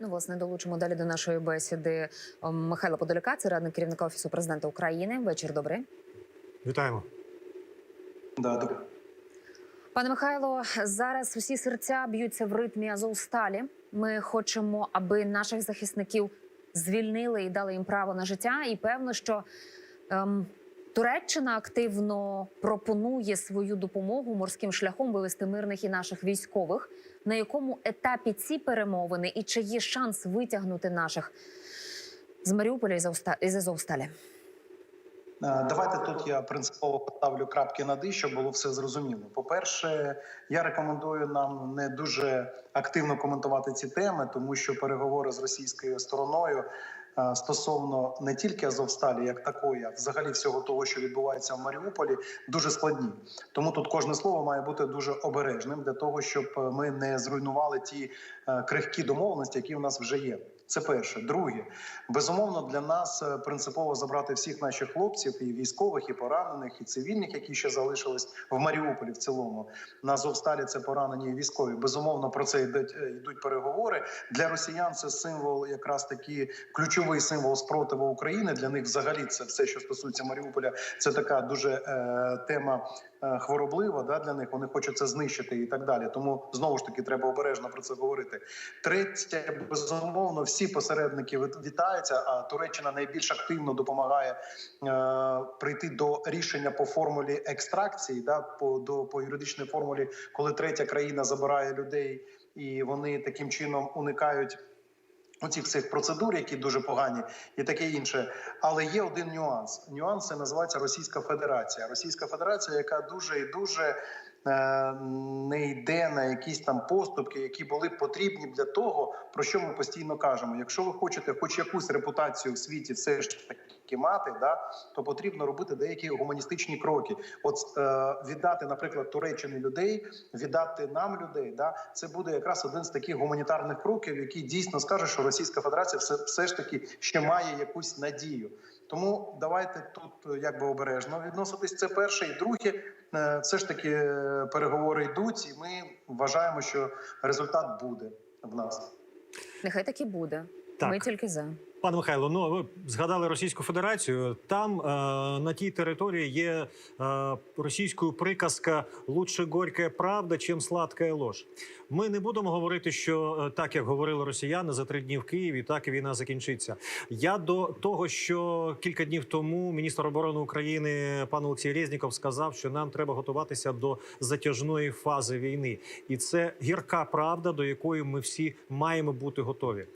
Ну, власне, долучимо далі до нашої бесіди ем, Михайла Подоляка, це радник керівника офісу президента України. Вечір добрий. Вітаємо. Да, добре. Пане Михайло, зараз усі серця б'ються в ритмі Азовсталі. Ми хочемо, аби наших захисників звільнили і дали їм право на життя. І певно, що ем, Туреччина активно пропонує свою допомогу морським шляхом вивести мирних і наших військових. На якому етапі ці перемовини і чи є шанс витягнути наших з Маріуполя і з Азовсталі? Е, Давайте тут я принципово поставлю крапки на «и», щоб було все зрозуміло. По-перше, я рекомендую нам не дуже активно коментувати ці теми, тому що переговори з російською стороною стосовно не тільки Азовсталі, як такої, а взагалі всього того, що відбувається в Маріуполі, дуже складні. Тому тут кожне слово має бути дуже обережним для того, щоб е, ми не зруйнували ті е, крихкі домовленості, які в нас вже є. Це перше. Друге, безумовно, для нас е, принципово забрати всіх наших хлопців, і військових, і поранених, і цивільних, які ще залишились в Маріуполі. В цілому на Азовсталі це поранені військові. Безумовно, про це йдуть, е, йдуть переговори. Для росіян це символ, якраз таки ключовий символ спротиву України. Для них взагалі це все, що стосується Маріуполя. Це така дуже е, тема хвороблива. Да, для них вони хочуть це знищити і так далі. Тому знову ж таки треба обережно про це говорити. Третє, безумовно, всі посередники вітаються. А Туреччина найбільш активно допомагає е, прийти до рішення по формулі екстракції, да по до по юридичній формулі, коли третя країна забирає людей, і вони таким чином уникають. Оцих всіх процедур, які дуже погані, і таке інше. Але є один нюанс. Нюанс називається Російська Федерація. Російська Федерація, яка дуже і дуже не йде на якісь там поступки, які були потрібні для того, про що ми постійно кажемо. Якщо ви хочете, хоч якусь репутацію в світі, все ж таки мати, да то потрібно робити деякі гуманістичні кроки. От е, віддати, наприклад, Туреччині людей, віддати нам людей. Да, це буде якраз один з таких гуманітарних кроків, який дійсно скаже, що Російська Федерація все, все ж таки ще має якусь надію. Тому давайте тут е, якби обережно відноситись. Це перше, і друге, е, все ж таки е, переговори йдуть, і ми вважаємо, що результат буде в нас. Нехай так і буде. Так. Ми тільки за. Пане Михайло, ну ви згадали Російську Федерацію. Там е, на тій території є е, російською приказка «Лучше горька правда, чим сладка ложь». Ми не будемо говорити, що е, так як говорили росіяни за три дні в Києві, так і війна закінчиться. Я до того, що кілька днів тому міністр оборони України пан Олексій Резніков сказав, що нам треба готуватися до затяжної фази війни, і це гірка правда, до якої ми всі маємо бути готові.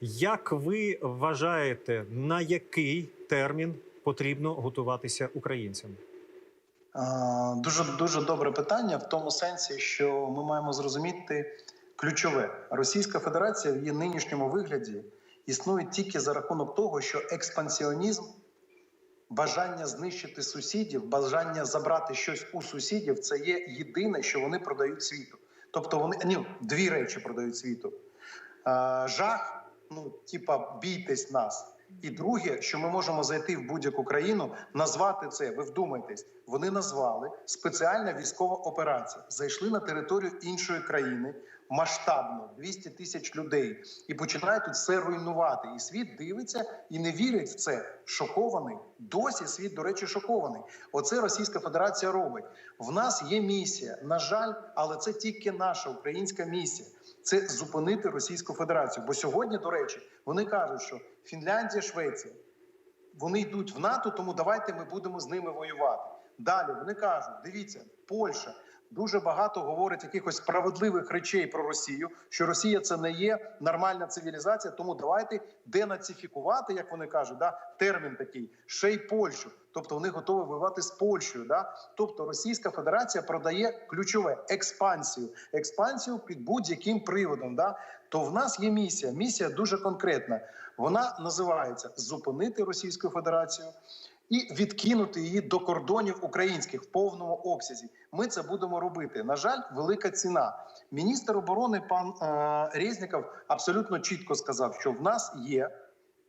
Як ви вважаєте, на який термін потрібно готуватися українцям? Дуже дуже добре питання в тому сенсі, що ми маємо зрозуміти ключове: Російська Федерація в її нинішньому вигляді існує тільки за рахунок того, що експансіонізм, бажання знищити сусідів, бажання забрати щось у сусідів це є єдине, що вони продають світу. Тобто вони ні, дві речі продають світу: жах, ну типа бійтесь нас. І друге, що ми можемо зайти в будь-яку країну, назвати це. Ви вдумайтесь, вони назвали спеціальна військова операція. Зайшли на територію іншої країни масштабно 200 тисяч людей і починають тут все руйнувати. І світ дивиться і не вірить в це. Шокований. Досі світ, до речі, шокований. Оце Російська Федерація робить. В нас є місія. На жаль, але це тільки наша українська місія. Це зупинити Російську Федерацію. Бо сьогодні, до речі, вони кажуть, що Фінляндія, Швеція вони йдуть в НАТО, тому давайте ми будемо з ними воювати. Далі вони кажуть: дивіться, Польща дуже багато говорить якихось справедливих речей про Росію, що Росія це не є нормальна цивілізація. Тому давайте денацифікувати, як вони кажуть, да термін такий ще й Польщу. Тобто вони готові воювати з Польщею. Да? Тобто Російська Федерація продає ключове експансію, експансію під будь-яким приводом. Да? То в нас є місія. Місія дуже конкретна. Вона називається зупинити Російську Федерацію і відкинути її до кордонів українських в повному обсязі. Ми це будемо робити. На жаль, велика ціна. Міністр оборони пан е, Резніков абсолютно чітко сказав, що в нас є,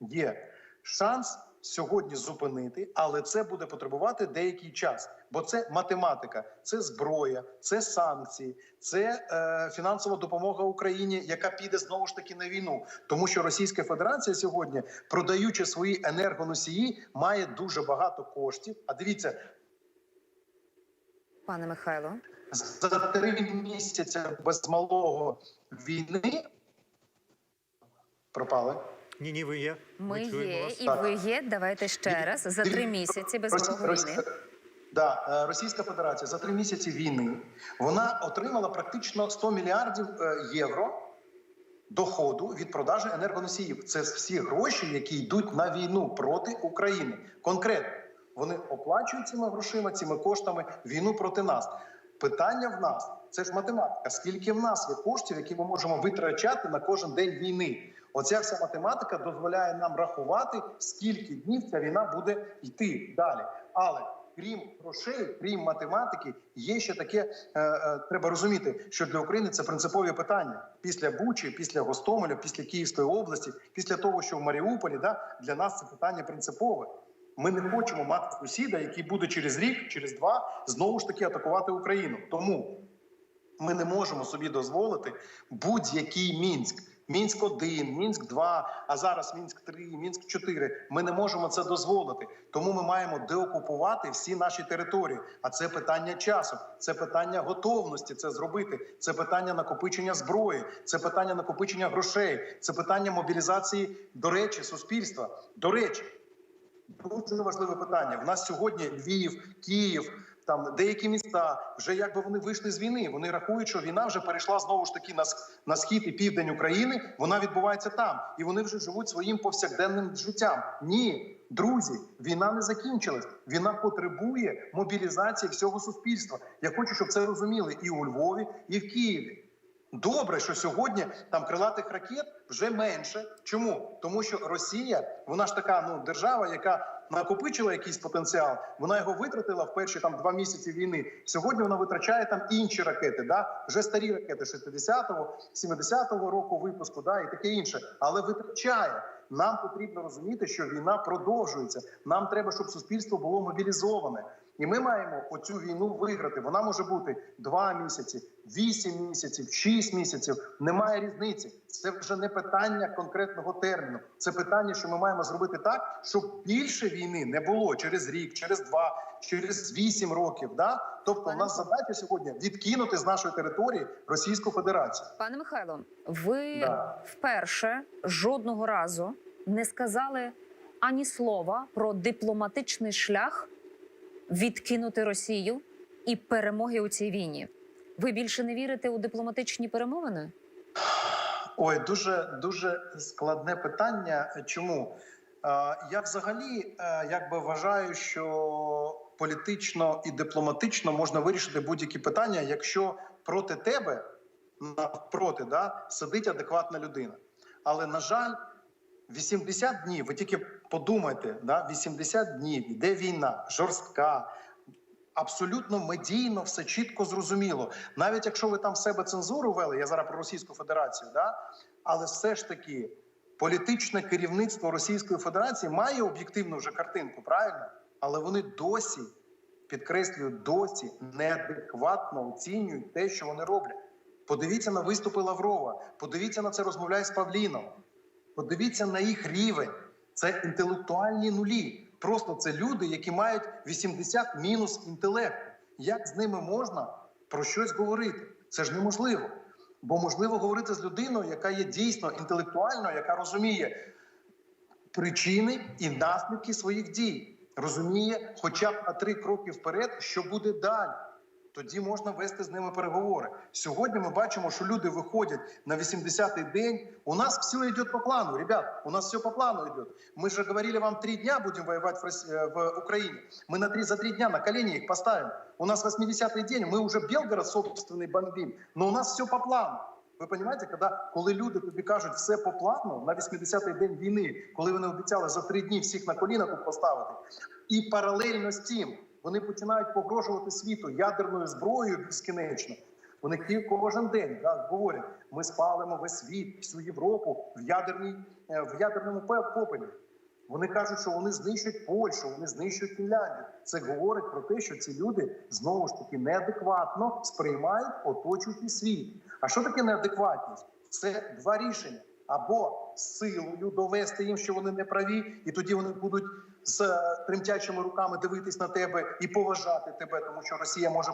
є шанс сьогодні зупинити, але це буде потребувати деякий час, бо це математика, це зброя, це санкції, це е, фінансова допомога Україні, яка піде знову ж таки на війну, тому що Російська Федерація сьогодні, продаючи свої енергоносії, має дуже багато коштів. А дивіться, Пане Михайло, за три місяці без малого війни пропали. Ні, ні, ви є. ми чуємо є вас. і Так. ви є. Давайте ще раз за три місяці без Росі- ворогу Росі- війни. Да, е, Російська Федерація за три місяці війни вона отримала практично 100 мільярдів е, євро доходу від продажі енергоносіїв. Це всі гроші, які йдуть на війну проти України. Конкретно вони оплачують цими грошима, цими коштами війну проти нас. Питання в нас це ж математика. Скільки в нас є коштів, які ми можемо витрачати на кожен день війни? Оця вся математика дозволяє нам рахувати, скільки днів ця війна буде йти далі. Але крім грошей, крім математики, є ще таке. Е, е, треба розуміти, що для України це принципові питання після Бучі, після Гостомеля, після Київської області, після того, що в Маріуполі, да для нас це питання принципове. Ми не хочемо мати сусіда, який буде через рік, через два знову ж таки атакувати Україну. Тому ми не можемо собі дозволити будь-який мінськ. Мінськ 1 мінськ 2 а зараз мінськ 3 мінськ 4 Ми не можемо це дозволити. Тому ми маємо деокупувати всі наші території. А це питання часу, це питання готовності це зробити. Це питання накопичення зброї, це питання накопичення грошей, це питання мобілізації. До речі, суспільства. До речі, Дуже важливе питання. В нас сьогодні Львів, Київ, там деякі міста вже якби вони вийшли з війни. Вони рахують, що війна вже перейшла знову ж таки на, на схід і південь України. Вона відбувається там, і вони вже живуть своїм повсякденним життям. Ні, друзі, війна не закінчилась. Війна потребує мобілізації всього суспільства. Я хочу, щоб це розуміли і у Львові, і в Києві. Добре, що сьогодні там крилатих ракет вже менше. Чому? Тому що Росія, вона ж така ну держава, яка накопичила якийсь потенціал, вона його витратила в перші там два місяці війни. Сьогодні вона витрачає там інші ракети, да вже старі ракети 60-го, 70-го року випуску, да і таке інше, але витрачає. Нам потрібно розуміти, що війна продовжується. Нам треба, щоб суспільство було мобілізоване. І ми маємо оцю війну виграти. Вона може бути два місяці, вісім місяців, шість місяців. Немає різниці. Це вже не питання конкретного терміну. Це питання, що ми маємо зробити так, щоб більше війни не було через рік, через два, через вісім років. Да? Тобто, у нас задача сьогодні відкинути з нашої території Російську Федерацію. Пане Михайло, ви Да. вперше жодного разу не сказали ані слова про дипломатичний шлях відкинути Росію і перемоги у цій війні. Ви більше не вірите у дипломатичні перемовини? Ой, дуже дуже складне питання. Чому? Я взагалі е, якби вважаю, що політично і дипломатично можна вирішити будь-які питання, якщо проти тебе навпроти да, сидить адекватна людина. Але на жаль, 80 днів, ви тільки подумайте, да, 80 днів йде війна, жорстка. Абсолютно медійно все чітко зрозуміло. Навіть якщо ви там в себе цензуру вели, я зараз про Російську Федерацію, да? але все ж таки політичне керівництво Російської Федерації має об'єктивну вже картинку, правильно? Але вони досі, підкреслюю, досі неадекватно оцінюють те, що вони роблять. Подивіться на виступи Лаврова, подивіться на це розмовляє з Павліном. Подивіться на їх рівень. Це інтелектуальні нулі. Просто це люди, які мають 80 мінус інтелекту. Як з ними можна про щось говорити? Це ж неможливо. Бо можливо говорити з людиною, яка є дійсно інтелектуальною, яка розуміє причини і наслідки своїх дій, розуміє хоча б на три кроки вперед, що буде далі Тоді можна вести з ними переговори. Сьогодні ми бачимо, що люди виходять на 80-й день. У нас все йде по плану. Ребят, у нас все по плану йде. Мы же говорили вам три дня будем воевать в, Рос- э, в Украине. Мы на три, за три дня на колени их поставим. У нас 80-й день, мы уже Белгород собственный бомбим, но у нас все по плану. Ви розумієте, коли, коли люди тобі кажуть все по плану на 80-й день війни, коли вони обіцяли за три дні всіх на коліна тут поставити, і паралельно з цим вони починають погрожувати світу ядерною зброєю безкінечно. Вони кожен день да, говорять: ми спалимо весь світ, всю Європу в ядерній е, в ядерному попелі. Вони кажуть, що вони знищують Польщу, вони знищують Фінляндію. Це говорить про те, що ці люди знову ж таки неадекватно сприймають оточуючий світ. А що таке неадекватність? Це два рішення: або силою довести їм, що вони не праві, і тоді вони будуть з е, тремтячими руками дивитись на тебе і поважати тебе, тому що Росія може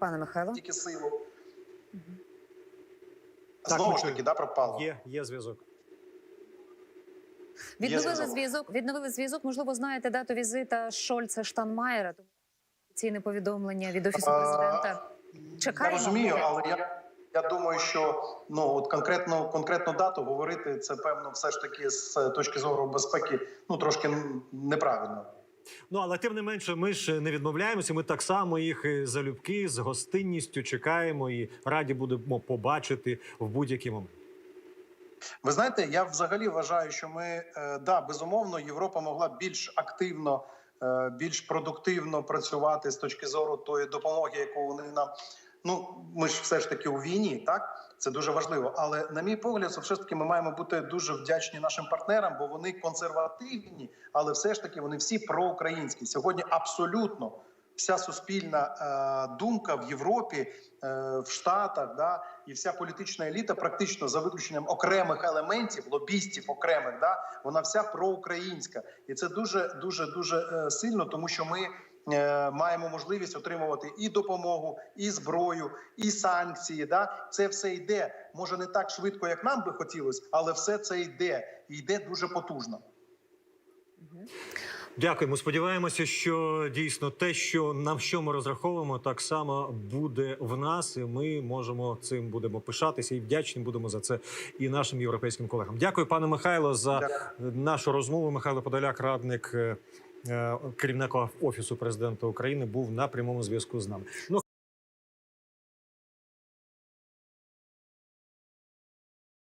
Пане Михайло, тільки силу. Так, Знову ми ж таки, да, пропало. Є, є зв'язок. відновили зв'язок. зв'язок. Відновили зв'язок. Можливо, знаєте дату візита Шольца Штанмаєра. Тому офіційне повідомлення від офісу президента. Я Чекаємо. розумію, але я, я думаю, що ну от конкретну конкретну дату говорити це певно, все ж таки з точки зору безпеки, ну трошки неправильно. Ну але тим не менше, ми ж не відмовляємося. Ми так само їх е, залюбки з гостинністю чекаємо і раді будемо побачити в будь-який момент. Ви знаєте, я взагалі вважаю, що ми е, да безумовно Європа могла більш активно, е, більш продуктивно працювати з точки зору тої допомоги, яку вони нам. Ну ми ж все ж таки у війні, так це дуже важливо. Але на мій погляд, все ж таки, ми маємо бути дуже вдячні нашим партнерам, бо вони консервативні, але все ж таки вони всі проукраїнські. Сьогодні абсолютно вся суспільна е, думка в Європі, е, в Штатах, да, і вся політична еліта, практично за виключенням окремих елементів, лобістів окремих, да, вона вся проукраїнська, і це дуже дуже дуже е, сильно, тому що ми. Е, Маємо можливість отримувати і допомогу, і зброю, і санкції. Да, це все йде. Може не так швидко, як нам би хотілося, але все це йде і йде дуже потужно. Дякуємо. Сподіваємося, що дійсно те, що на що ми розраховуємо, так само буде в нас, і ми можемо цим будемо пишатися і вдячні будемо за це і нашим європейським колегам. Дякую, пане Михайло, за Дякую. нашу розмову. Михайло Подоляк, радник е, керівника офісу президента України, був на прямому зв'язку з нами. Ну